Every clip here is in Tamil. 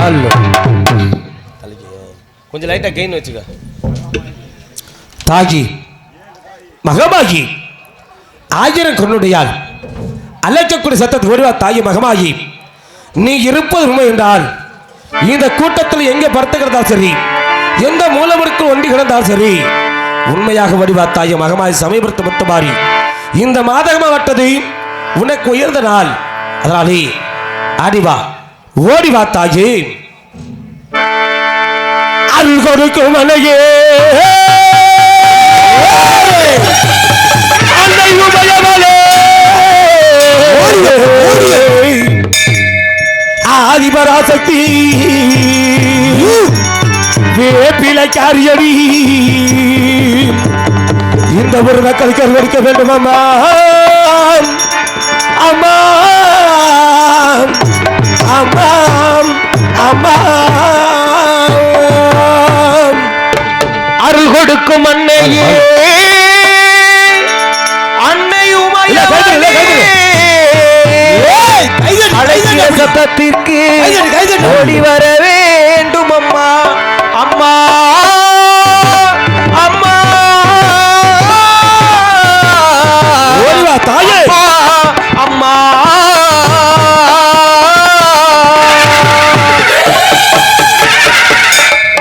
ஹலோ கொஞ்சம் லைட்டா கெயின் வச்சுக்க. தாகி மகமாகி ஆயிரம் கண்ணுடையால் அழைக்கக்கூடிய சத்தத்துக்கு வருவா தாயி மகமாகி. நீ இருப்பது உண்மை என்றால் இந்த கூட்டத்தில் எங்கே படுத்துக்கிறதா சரி எந்த மூலவருக்கு ஒண்டி கிடந்தால் சரி உண்மையாக வடிவா தாயி மகமாகி சமீபத்து முத்துமாறி இந்த மாதகமா வட்டது உனக்கு உயர்ந்த நாள். அதனாலே ஆடிவா ஓடிவா தாயி. அருள் கொடுக்கும் மனையே அன்னை உமையவளே ஆதிபராசக்தி. வேப்பிலை காரியடி இந்த ஒரு மக்களுக்கு கருவடிக்க வேண்டும் அம்மா அம்மா. அம்மா அம்மா அருள் கொடுக்கும் அன்னையே அன்னை இல்ல, கைதட்டு, இல்ல, கைதட்டு. ஏய், கைதட்டு, அழகிய. சத்தத்திற்கு. ஓடி வர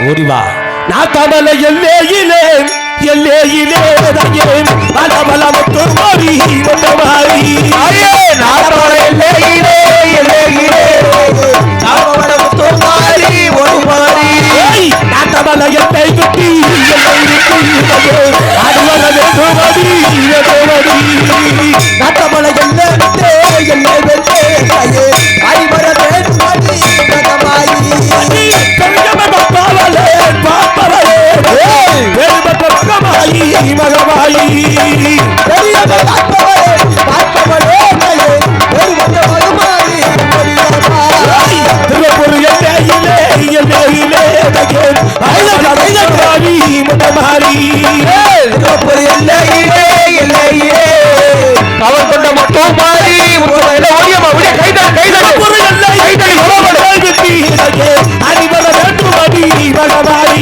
ஓடிவா நான் தமல எல்லையிலே எல்லையிலே பலபல மாறி எல்லையிலே, எல்லையிலே, ஒரு நான் எல்லை குட்டி எல்லை குட்டி நான்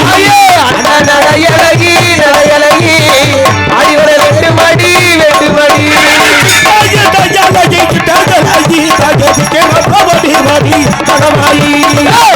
தாயே, அண்ணா நடையழகி, நடையழகி, அடிவர வெட்டு மடி, வெட்டு மடி. சின்னமகத்தழகி,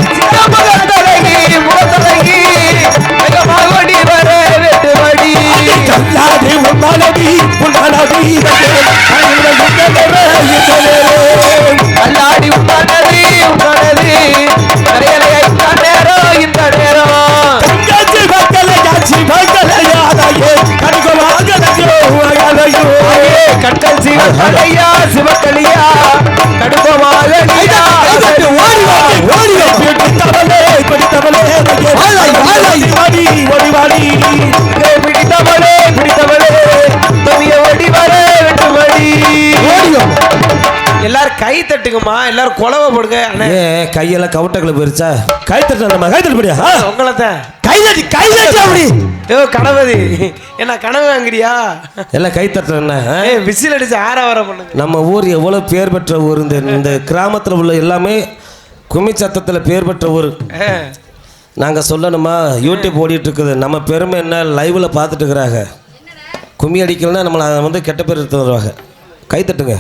உண்டானது, சிவக்கலையா, சிவக்கலியா, கடுப்பமாகலியா, பிடித்தவளே, பிடித்தவளே, துணிய ஓடி வர வெட்டு எல்லாரும் கை தட்டுங்கம்மா. எல்லாரும் குலவை போடுங்க. அண்ணே. ஏ கையெல்லாம் கவுட்டக்குள்ள போயிருச்சா? கை தட்டலாமா கை தட்டுப்படியா உங்களை தான் கை தட்டி கை தட்டி அப்படி. ஏ கணபதி என்ன கனவு வாங்குறியா? எல்லாம் கை தட்டுறேன் ஏ விசில் அடிச்சு ஆறாவரம் பண்ணுங்க. நம்ம ஊர் எவ்வளோ பேர் பெற்ற ஊர்? இந்த இந்த கிராமத்தில் உள்ள எல்லாமே கும்மி சத்தத்தில் பேர் பெற்ற ஊர். நாங்கள் சொல்லணுமா யூடியூப் ஓடிட்டு இருக்குது நம்ம பெருமை என்ன? லைவில் பார்த்துட்டு இருக்கிறாங்க கும்மி அடிக்கலன்னா நம்மளை வந்து கெட்ட பேர் எடுத்து வருவாங்க. கை தட்டுங்க.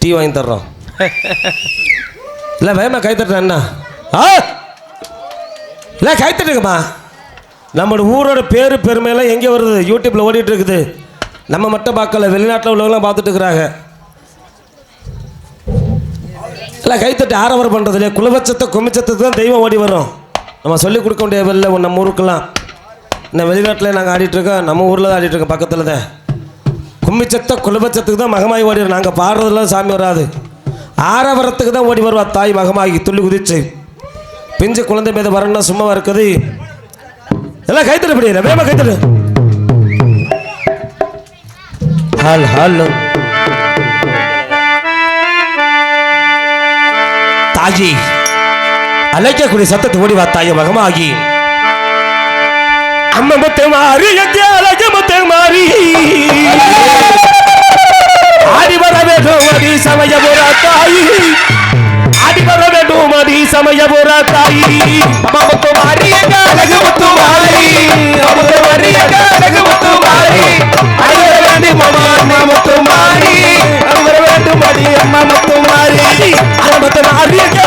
டீ வாங்கி தர்றோம். இல்லை வேமா கைத்தட்டுறேன் என்ன ஆ இல்லை கைத்தட்டுங்கம்மா நம்மளோட ஊரோட பேர் பெருமையெல்லாம் எங்கே வருது? யூடியூப்பில் ஓடிட்டு இருக்குது. நம்ம மட்டும் பார்க்கல வெளிநாட்டில் உள்ளவங்களாம் பார்த்துட்டு இருக்கிறாங்க. இல்லை கைத்தட்டு ஆரவரம் பண்ணுறது இல்லையா குலபட்சத்தை குமிச்சத்தை தான் தெய்வம் ஓடி வரும் நம்ம சொல்லிக் கொடுக்க முடியவில்லை நம்ம ஊருக்கெல்லாம் இன்னும் வெளிநாட்டில் நாங்கள் ஆடிட்டுருக்கோம் நம்ம ஊரில் தான் ஆடிட்டுருக்கோம் பக்கத்தில் தான் கும்மிச்சத்தை குலபட்சத்துக்கு தான் மகமாய் ஓடி நாங்கள் பாடுறதுலாம் சாமி வராது. ஆரவரத்துக்கு தான் ஓடி வருவா. தாய் மகமாகி துள்ளி குதிச்சு. பிஞ்சு குழந்தை மீது வரணும்னா சும்மா இருக்குது. எல்லாம் கைத்தட பிடிக்கிற வேமா கைத்தட. Hall hall. தாயி அழைக்கக்கூடிய சத்தத்தை ஓடி வா தாய மகமாகி. அம்மா முத்து மாறி அழைக்க அழக முத்து மாறி ஆடி வர வேண்டும் அடி சமய போரா தாயி ஆடி வர வேண்டும் அடி சமய போரா தாயி அம்மா முத்து மாறி எங்க அழகு முத்து மாறி முத்து மாறி எங்க அழகு முத்து மாறி அழகு வேண்டும் அம்மா அம்மா முத்து மாறி அழகு வேண்டும் அடி அம்மா முத்து மாறி அம்மா முத்து மாறி எங்கே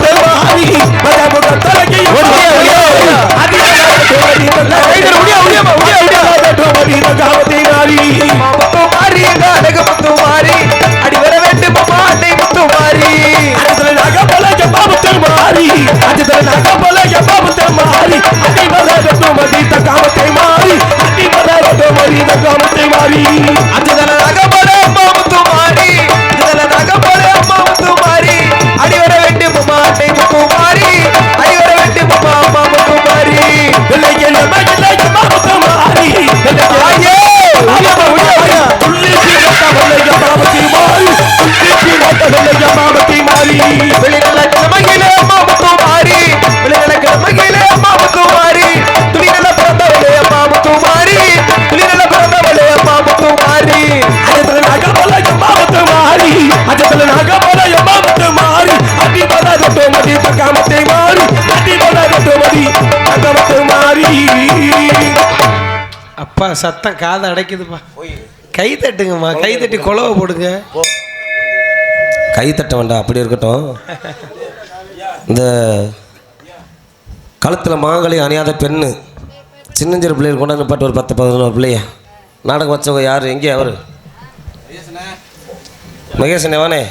அப்பா சத்தம் காதை அடைக்குதுப்பா. கை தட்டுங்கம்மா. கை தட்டி குழவை போடுங்க. கை தட்ட வேண்டாம் அப்படி இருக்கட்டும். இந்த கழுத்தில் மாங்கலி அணியாத பெண்ணு சின்னஞ்சிறு பிள்ளைகள் கொண்டாந்து பாட்டு ஒரு பத்து பதினோரு பிள்ளைய. நாடகம் வச்சவங்க யார்? எங்கே அவர்? மகேசன் எவனே